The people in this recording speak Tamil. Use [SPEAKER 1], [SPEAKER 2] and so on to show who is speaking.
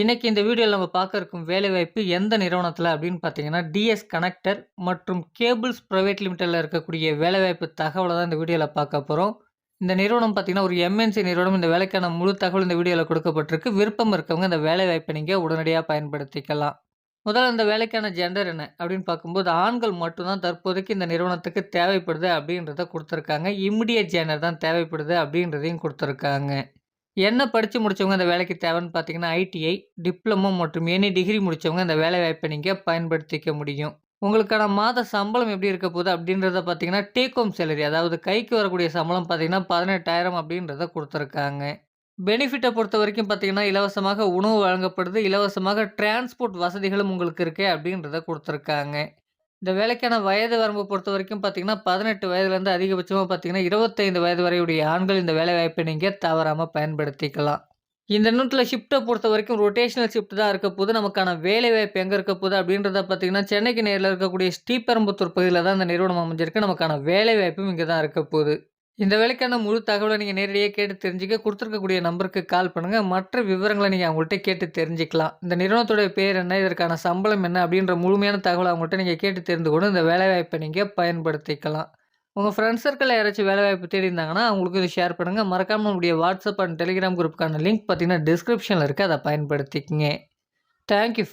[SPEAKER 1] இன்றைக்கி இந்த வீடியோவில் நம்ம பார்க்க இருக்கும் வேலைவாய்ப்பு எந்த நிறுவனத்தில் அப்படின்னு பார்த்தீங்கன்னா, டிஎஸ் கனெக்டர் மற்றும் கேபிள்ஸ் ப்ரைவேட் லிமிட்டடில் இருக்கக்கூடிய வேலைவாய்ப்பு தகவலை தான் இந்த வீடியோவில் பார்க்க போகிறோம் இந்த நிறுவனம் பார்த்தீங்கன்னா, ஒரு எம்.என்.சி நிறுவனம். இந்த வேலைக்கான முழு தகவல் இந்த வீடியோவில் கொடுக்கப்பட்டிருக்கு. விருப்பம் இருக்கவங்க இந்த வேலைவாய்ப்பை நீங்கள் உடனடியாக பயன்படுத்திக்கலாம். முதல்ல இந்த வேலைக்கான ஜெண்டர் என்ன அப்படின்னு பார்க்கும்போது, ஆண்கள் மட்டும்தான் தற்போதைக்கு இந்த நிறுவனத்துக்கு தேவைப்படுது அப்படின்றத கொடுத்துருக்காங்க இம்மிடியட் ஜெண்டர் தான் தேவைப்படுது அப்படின்றதையும் கொடுத்துருக்காங்க என்ன படித்து முடிச்சவங்க இந்த வேலைக்கு தேவைன்னு பார்த்தீங்கன்னா, ஐடிஐ, டிப்ளமோ மற்றும் எனி டிகிரி முடித்தவங்க இந்த வேலைவாய்ப்பை நீங்கள் பயன்படுத்திக்க முடியும். உங்களுக்கான மாத சம்பளம் எப்படி இருக்க போகுது அப்படின்றத பார்த்தீங்கன்னா, டேக் ஹோம் சேலரி அதாவது கைக்கு வரக்கூடிய சம்பளம் பார்த்தீங்கன்னா, 18,000 அப்படின்றத கொடுத்துருக்காங்க பெனிஃபிட்டை பொறுத்த வரைக்கும் பார்த்தீங்கன்னா, இலவசமாக உணவு வழங்கப்படுது. இலவசமாக டிரான்ஸ்போர்ட் வசதிகளும் உங்களுக்கு இருக்கே அப்படின்றத கொடுத்துருக்காங்க இந்த வேலைக்கான வயது வரம்பு பொறுத்த வரைக்கும் பார்த்தீங்கன்னா, பதினெட்டு வயதுலேருந்து அதிகபட்சமாக பார்த்தீங்கன்னா, 25 வயது வரையுடைய ஆண்கள் இந்த வேலைவாய்ப்பை நீங்கள் தவறாமல் பயன்படுத்திக்கலாம். இந்த நெண்ணில் ஷிஃப்ட்டை பொறுத்த வரைக்கும் ரொட்டேஷனல் ஷிஃப்ட் தான் இருக்க போது. நமக்கான வேலைவாய்ப்பு எங்கே இருக்க போகுது அப்படின்றத பார்த்தீங்கன்னா, சென்னைக்கு நேரில் இருக்கக்கூடிய ஸ்ரீபெரும்புத்தூர் பகுதியில் தான் இந்த நிறுவனம் அமைஞ்சிருக்கு. நமக்கான வேலைவாய்ப்பும் இங்கே தான் இருக்க போகுது. இந்த வேலைக்கான முழு தகவலை நீங்கள் நேரடியாக கேட்டு தெரிஞ்சுக்க கொடுத்துருக்கக்கூடிய நம்பருக்கு கால் பண்ணுங்கள் மற்ற விவரங்களை நீங்கள் அவங்கள்ட்ட கேட்டு தெரிஞ்சுக்கலாம். இந்த நிறுவனத்துடைய பேர் என்ன? இதற்கான சம்பளம் என்ன? அப்படின்ற முழுமையான தகவலை அவங்கள்ட்ட நீங்கள் கேட்டு தெரிந்து கொண்டு இந்த வேலைவாய்ப்பை நீங்கள் பயன்படுத்திக்கலாம். உங்கள் ஃப்ரெண்ட்ஸ் சர்க்கிளில் யாராச்சும் வேலைவாய்ப்பு தேடி இருந்தாங்கன்னா, அவங்களுக்கு இதை ஷேர் பண்ணுங்கள் மறக்காமல் நம்முடைய வாட்ஸ்அப் அண்ட் டெலிகிராம் குரூப்புக்கான லிங்க் பார்த்தீங்கன்னா, டிஸ்கிரிப்ஷனில் இருக்குது அதை பயன்படுத்திக்கங்க. Thank you